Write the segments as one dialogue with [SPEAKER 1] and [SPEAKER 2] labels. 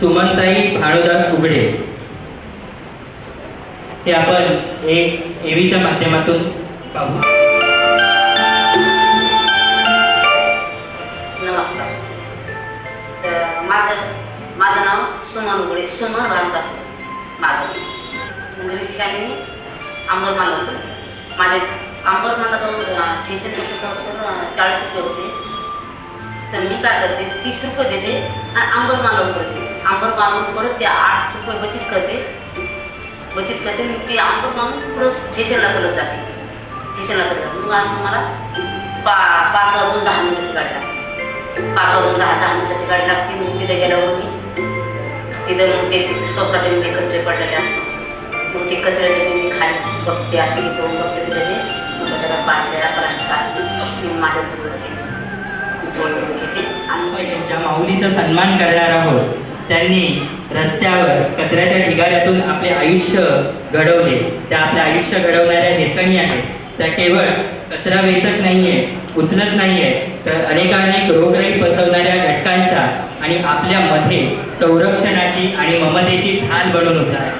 [SPEAKER 1] सुमनताई भानुदास उघडे. ते आपण एक एवीच्या माध्यमातून पाहू.
[SPEAKER 2] नमस्कार. माझं माझं नाव सुमन उघडे सुमन रामदास माझं इंग्लिश अंबरमाला आंबर माल होतो. माझे अंबरमाला जाऊन तर चाळीस रुपये होते. तर मी काय करते? तीस रुपये देते आणि आंबर माल करते. आंबर मालून परत ते आठ रुपये बचत करते. बचत करते मग ते आंबर मालून परत ठेशनला करत जाते. ठेशनला करत जाते. मग आज मला पा पाच वाजून दहा मिनिटाची गाडी लागते. पाच वाजून दहा दहा मिनिटाची गाडी लागते. मग तिथे गेल्यावर मी तिथं मग ते सोसायटीमध्ये कचरे पडलेले असतात. मग ते कचरे डबे मी खाली बघते असे की करून बघते. डबे मग त्याला पाठल्या प्लास्टिक असते. मी माझ्यासोबत
[SPEAKER 1] जोडले ज्या माऊलीचा सन्मान करणार आहोत त्यांनी रस्त्यावर कचऱ्याच्या ढिगाऱ्यातून आपले आयुष्य घडवले. त्या आपले आयुष्य घडवणाऱ्या हिरकणी आहेत. त्या केवळ कचरा वेचत नाहीये उचलत नाहीये तर अनेकानेक रोगराई पसरवणाऱ्या घटकांच्या आणि आपल्यामध्ये संरक्षणाची आणि ममतेची ढाल बनून उठतात.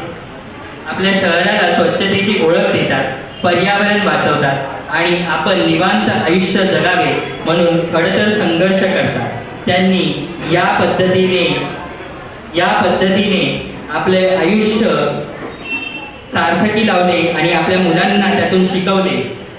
[SPEAKER 1] आपल्या शहराला स्वच्छतेची ओळख देतात पर्यावरण वाचवतात आणि आपण निवांत आयुष्य जगावे म्हणून खडतर संघर्ष करतात. त्यांनी या पद्धतीने या पद्धतीने आपले आयुष्य सार्थकी लावले आणि आपल्या मुलांना त्यातून शिकवले.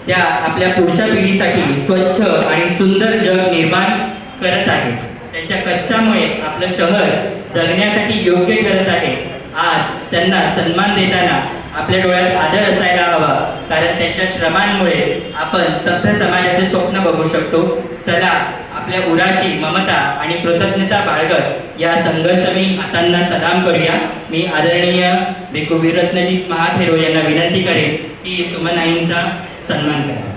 [SPEAKER 1] त्या आपल्या पुढच्या पिढीसाठी स्वच्छ आणि सुंदर जग निर्माण करत आहेत. त्यांच्या कष्टामुळे आपलं शहर जगण्यासाठी योग्य ठरत आहे. आज त्यांना सन्मान देताना आपल्या डोळ्यात आदर असायला हवा कारण त्यांच्या श्रमांमुळे आपण सभ्य समाजाचे स्वप्न बघू शकतो. चला आपल्या उराशी ममता आणि कृतज्ञता बाळगत या संघर्षमी आतांना सलाम करूया. मी आदरणीय भिकू वीररत्नजीत महाथेरो यांना विनंती करेन की सुमनाईंचा सन्मान करा.